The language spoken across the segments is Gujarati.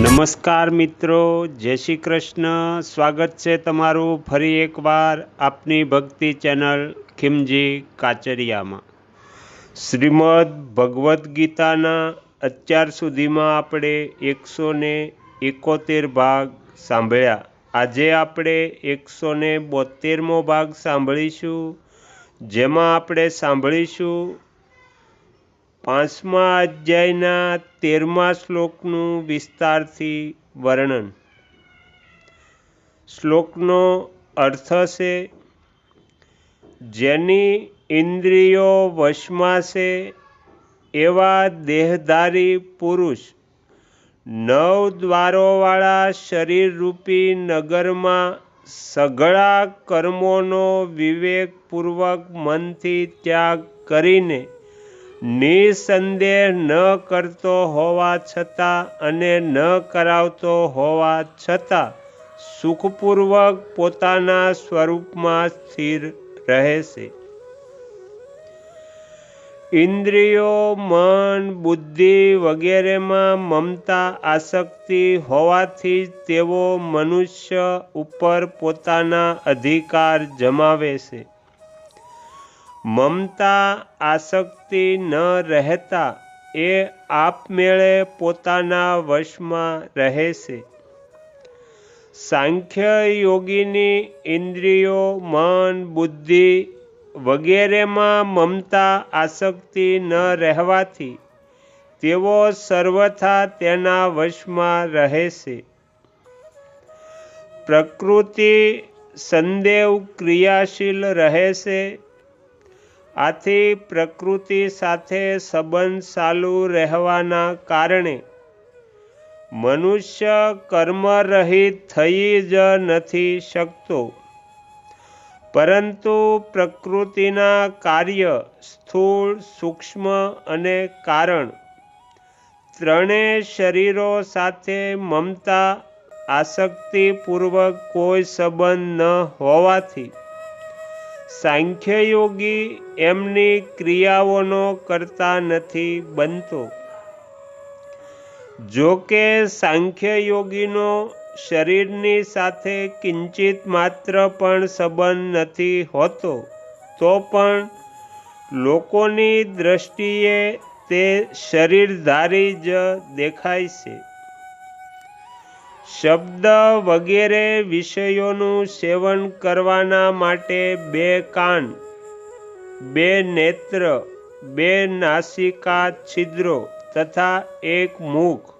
નમસ્કાર મિત્રો, જય શ્રી કૃષ્ણ. સ્વાગત છે તમારું ફરી એકવાર આપની ભક્તિ ચેનલ ખીમજી કાચરિયામાં. શ્રીમદ ભગવદ્ ગીતાના અત્યાર સુધીમાં આપણે એકસો ને એકોતેર ભાગ સાંભળ્યા. આજે આપણે એકસો ને બોતેરમો ભાગ સાંભળીશું. જેમાં આપણે સાંભળીશું પાંચમા અધ્યાયના તેરમા શ્લોકનું વિસ્તારથી વર્ણન. શ્લોકનો અર્થ છે જેની ઇન્દ્રિયો વશમાં છે એવા દેહધારી પુરુષ નવ દ્વારોવાળા શરીરરૂપી નગરમાં સઘળા કર્મોનો વિવેકપૂર્વક મનથી ત્યાગ કરીને નિસંદેહ ન કરતો હોવા છતાં અને ન કરાવતો હોવા છતાં સુખપૂર્વક પોતાના સ્વરૂપમાં સ્થિર રહે છે ઇન્દ્રિયો, મન, બુદ્ધિ વગેરેમાં મમતા આસક્તિ હોવાથી તેઓ મનુષ્ય ઉપર પોતાના અધિકાર જમાવે છે. મમતા આસક્તિ ન રહેતા એ આપમેળે પોતાના વશમાં રહે છે. સાંખ્ય યોગીની ઇન્દ્રિયો, મન, બુદ્ધિ વગેરેમાં મમતા આસક્તિ ન રહેવાથી તેઓ સર્વથા તેના વશમાં રહે છે. પ્રકૃતિ સંદેવ ક્રિયાશીલ રહે છે. આથી પ્રકૃતિ સાથે સંબંધ ચાલુ રહેવાના કારણે મનુષ્ય કર્મરહિત થઈ જ નથી શકતો. પરંતુ પ્રકૃતિના કાર્ય સ્થૂળ, સૂક્ષ્મ અને કારણ ત્રણેય શરીરો સાથે મમતા, આસક્તિપૂર્વક કોઈ સંબંધ ન હોવાથી સાંખ્યયોગી એમની ક્રિયાઓનો કરતા નથી બનતો. જો કે સાંખ્યયોગીનો શરીરની સાથે કિંચિત માત્ર પણ સંબંધ નથી હોતો, તો પણ લોકોની દ્રષ્ટિએ તે શરીરધારી જ દેખાય છે. શબ્દ વગેરે વિષયોનું સેવન કરવાના માટે બે કાન, બે નેત્ર, બે નાસિકા છિદ્રો તથા એક મુખ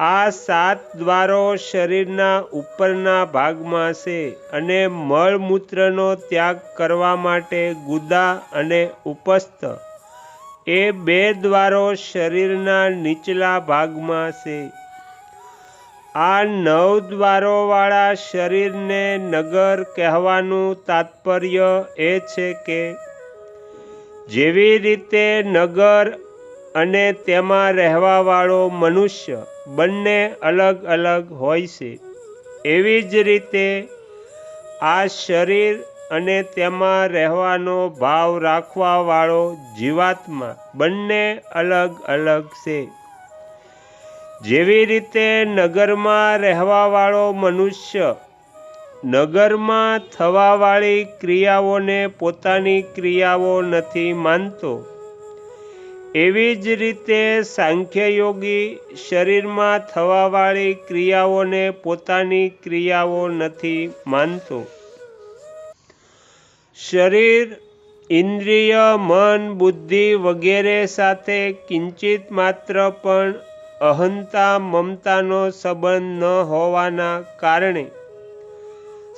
આ સાત દ્વારો શરીરના ઉપરના ભાગમાં છે અને મળમૂત્રનો ત્યાગ કરવા માટે ગુદા અને ઉપસ્થ. એ બે દ્વારો શરીરના નીચલા ભાગમાં છે. આ નવ દ્વારોવાળા શરીરને નગર કહેવાનું તાત્પર્ય એ છે કે જેવી રીતે નગર અને તેમાં રહેવાવાળો મનુષ્ય બંને અલગ અલગ હોય છે, એવી જ રીતે આ શરીર અને તેમાં રહેવાનો ભાવ રાખવાવાળો જીવાત્મા બંને અલગ અલગ છે. જેવી રીતે નગરમાં રહેવાવાળો મનુષ્ય નગરમાં થવાવાળી ક્રિયાઓને પોતાની ક્રિયાઓ નથી માનતો, એવી જ રીતે સાંખ્યયોગી શરીરમાં થવાવાળી ક્રિયાઓને પોતાની ક્રિયાઓ નથી માનતો. શરીર, ઇન્દ્રિય, મન, બુદ્ધિ વગેરે સાથે કિંચિત માત્ર પણ અહંતા મમતાનો સંબંધ ન હોવાના કારણે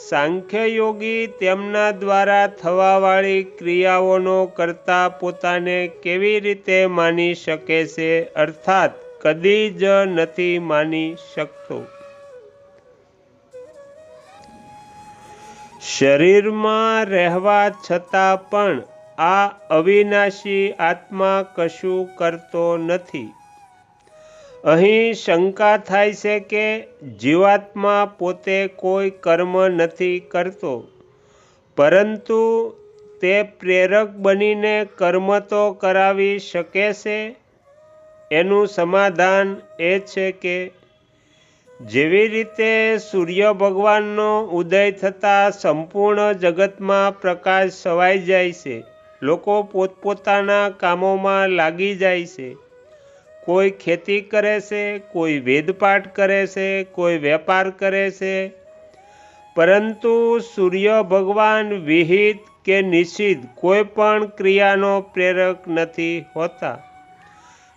સાંખ્યયોગી તેમના દ્વારા થવાવાળી ક્રિયાઓનો કરતા પોતાને કેવી રીતે માની શકે છે અર્થાત કદી જ નથી માની શકતો. શરીરમાં રહેવા છતાં પણ આ અવિનાશી આત્મા કશું કરતો નથી. અહીં શંકા થાય છે કે જીવાત્મા પોતે કોઈ કર્મ નથી કરતો. પરંતુ તે પ્રેરક બનીને કર્મ તો કરાવી શકે છે. એનું સમાધાન એ છે કે જેવી રીતે સૂર્ય ભગવાનનો ઉદય થતાં સંપૂર્ણ જગતમાં પ્રકાશ છવાઈ જાય છે, લોકો પોતપોતાના કામોમાં લાગી જાય છે. કોઈ ખેતી કરે છે, કોઈ વેદપાઠ કરે છે, કોઈ વેપાર કરે છે. પરંતુ સૂર્ય ભગવાન વિહિત કે નિશ્ચિત કોઈ પણ ક્રિયાનો પ્રેરક નથી હોતા.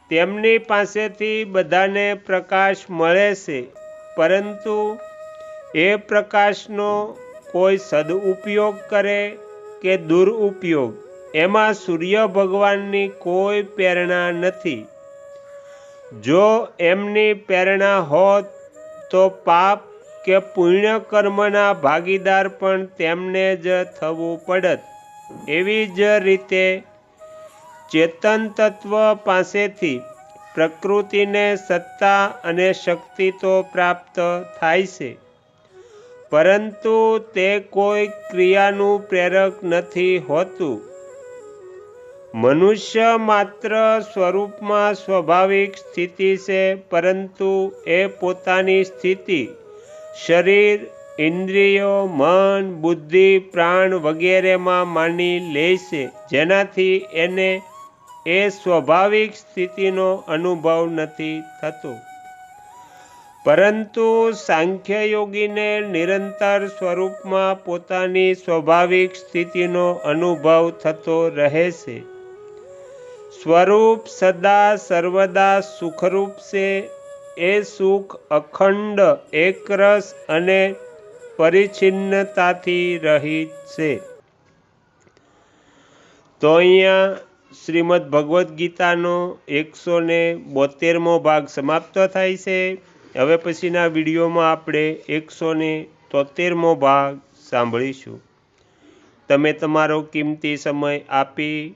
તેમની પાસેથી બધાને પ્રકાશ મળે છે, પરંતુ એ પ્રકાશનો કોઈ સદઉપયોગ કરે કે દુરુપયોગ? એમાં સૂર્ય ભગવાનની કોઈ પ્રેરણા નથી. જો એમની પ્રેરણા હોત તો પાપ કે પુણ્ય કર્મના ભાગીદાર પણ તેમને જ થવું પડત. એવી જ રીતે ચેતન તત્વ પાસેથી પ્રકૃતિને સત્તા અને શક્તિ તો પ્રાપ્ત થાય છે. પરંતુ તે કોઈ ક્રિયાનું પ્રેરક નથી હોતું. મનુષ્ય માત્ર સ્વરૂપમાં સ્વાભાવિક સ્થિતિ છે, પરંતુ એ પોતાની સ્થિતિ, શરીર, ઇન્દ્રિયો, મન, બુદ્ધિ, પ્રાણ વગેરેમાં માની લે છે. જેનાથી એને એ સ્વાભાવિક સ્થિતિનો અનુભવ નથી થતો. પરંતુ સાંખ્ય યોગીને નિરંતર સ્વરૂપમાં પોતાની સ્વાભાવિક સ્થિતિનો અનુભવ થતો રહે છે. સ્વરૂપ સદા સર્વદા સુખરૂપ છે. એ સુખ અખંડ, એકરસ અને પરિચ્છિન્નતાથી રહિત છે. તો અહીંયા શ્રીમદ ભગવદ્ ગીતાનો એકસો ને બોતેરમો ભાગ સમાપ્ત થાય છે. હવે પછીના વિડીયોમાં આપણે એકસો ને તોતેરમો ભાગ સાંભળીશું. તમે તમારો કિંમતી સમય આપી